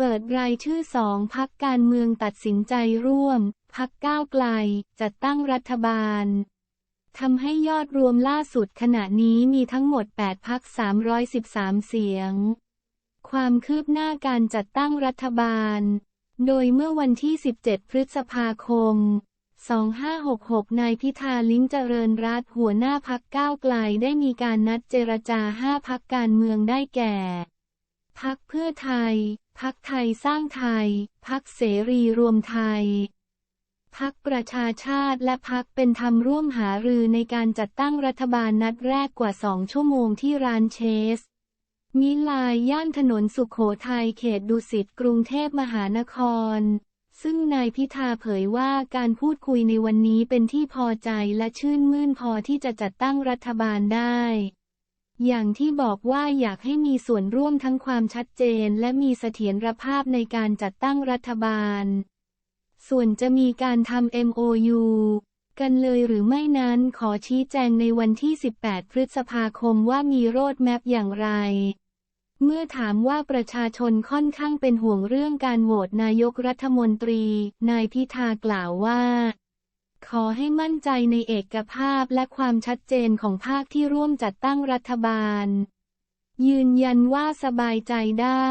เปิดรายชื่อสองพักการเมืองตัดสินใจร่วม พักก้าวไกล จัดตั้งรัฐบาลทำให้ยอดรวมล่าสุดขณะนี้มีทั้งหมด 8 พัก 313 เสียง ความคืบหน้าการจัดตั้งรัฐบาล โดยเมื่อวันที่ 17 พฤษภาคม 2566 นายพิธาลิ้มเจริญรัตหัวหน้าพักก้าวไกลได้มีการนัดเจรจา 5 พักการเมืองได้แก่ พักเพื่อไทย พักไทยสร้างไทย พักเสรีรวมไทย พักประชาชาติและพักเป็นธรรมร่วมหารือในการจัดตั้งรัฐบาลนัดแรกกว่าสองชั่วโมงที่ร้านเชส มิลายย่านถนนสุขโขทัยเขตดุสิตกรุงเทพมหานครซึ่งนายพิธาเผยว่าการพูดคุยในวันนี้เป็นที่พอใจและชื่นมื่นพอที่จะจัดตั้งรัฐบาลได้ อย่างที่บอกว่าอยากให้มีส่วนร่วมทั้งความชัดเจนและมีเสถียรภาพในการจัดตั้งรัฐบาล ส่วนจะมีการทำ MOU กันเลยหรือไม่นั้นขอชี้แจงในวันที่ 18 พฤษภาคมว่ามีโรดแมพอย่างไร เมื่อถามว่าประชาชนค่อนข้างเป็นห่วงเรื่องการโหวตนายกรัฐมนตรี นายพิธากล่าวว่า ขอให้มั่นใจในเอกภาพและความชัดเจนของภาคที่ร่วมจัดตั้งรัฐบาล ยืนยันว่าสบายใจได้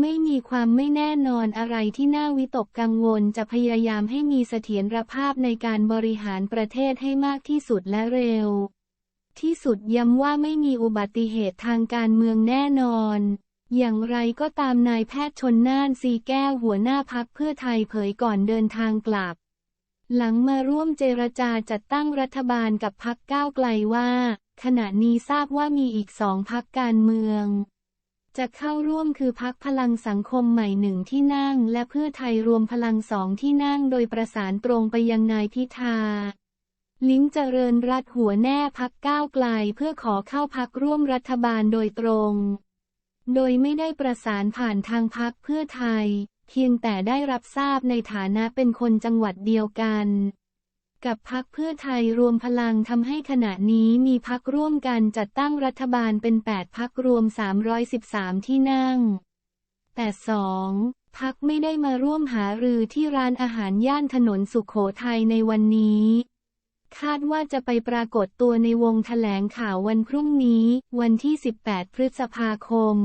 ไม่มีความไม่แน่นอนอะไรที่น่าวิตกกังวลจะพยายามให้มีเสถียรภาพในการบริหารประเทศให้มากที่สุดและเร็ว ที่สุดย้ำว่าไม่มีอุบัติเหตุทางการเมืองแน่นอนอย่างไรก็ตามนายแพทย์ชนน่านซีแก้วหัวหน้าพักเพื่อไทยเผยก่อนเดินทางกลับ หลังมาร่วมเจรจาจัดตั้งรัฐบาลกับพักก้าวไกลว่า ขณะนี้ทราบว่ามีอีกสองพักการเมือง จะเข้าร่วมคือพักพลังสังคมใหม่หนึ่งที่นั่ง และเพื่อไทยรวมพลังสองที่นั่งโดยประสานตรงไปยังนายพิธาลิ้มเจริญรัตน์หัวแน่พักก้าวไกลเพื่อขอเข้าพักร่วมรัฐบาลโดยตรง โดยไม่ได้ประสานผ่านทางพักเพื่อไทย พียงแต่ได้รับทราบในฐานะเป็นคนจังหวัดเดียวกัน กับพักเพื่อไทยรวมพลังทำให้ขณะนี้มีพักร่วมกันจัดตั้งรัฐบาลเป็น 8 พักรวม 313 ที่นั่ง แต่สองพักไม่ได้มาร่วมหารือที่ร้านอาหารย่านถนนสุขโขทัยในวันนี้ คาดว่าจะไปปรากฏตัวในวงแถลงข่าววันพรุ่งนี้ วันที่ 18 พฤษภาคม